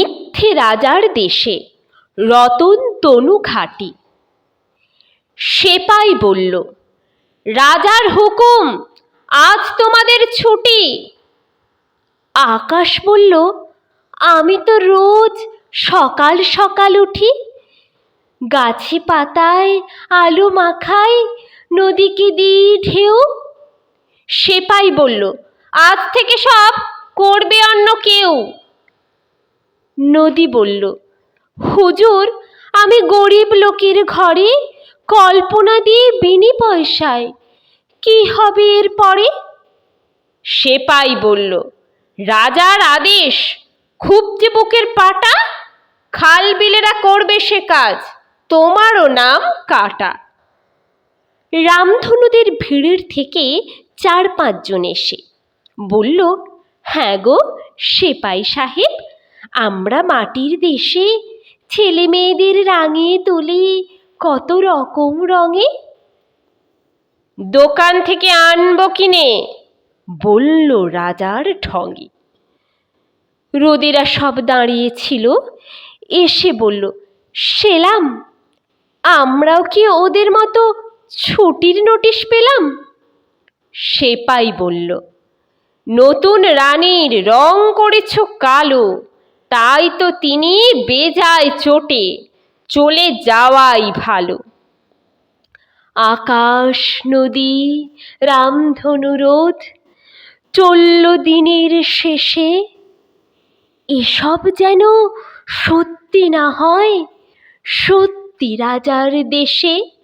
ওঠে রাজার দেশে, রতন তনু ঘাটি। সেপাই বলল, রাজার হুকুম, আজ তোমাদের ছুটি। আকাশ বলল, আমি তো রোজ সকাল সকাল উঠি। গাছে পাতায় আলু মাখাই নদীকে দিই ঢেউ? সেপাই বলল, আজ থেকে সব করবে অন্য কেউ। নদী বলল, হুজুর, আমি গরিব লোকের ঘরে কল্পনা দিয়ে বিনি পয়সায় কি হবে এর পরে? সেপাই বলল, রাজার আদেশ, খুব যে বুকের পাটা, খাল বিলেরা করবে সে কাজ, তোমারও নাম কাটা। রামধনুদের ভিড়ের থেকে চার পাঁচজন এসে বলল হ্যাঁ গো, সেপাই সাহেব আমরা মাটির দেশে ছেলে মেয়েদের রাঙিয়ে তুলি কত রকম রঙে? দোকান থেকে আনব কিনে, বলল রাজার ঠঙ্গে রোদেরা সব দাঁড়িয়েছিল, এসে বলল, সেলাম, আমরাও কি ওদের মতো ছুটির নোটিশ পেলাম? সেপাই বলল, নতুন রানীর রং করেছ কালো তাই তো তিনি বেজায় চোটে, চলে যাওয়াই ভালো। আকাশ নদী, রামধনু রোদ, চলল দিনের শেষে, এসব যেন সত্যি না হয়, সত্যি রাজার দেশে।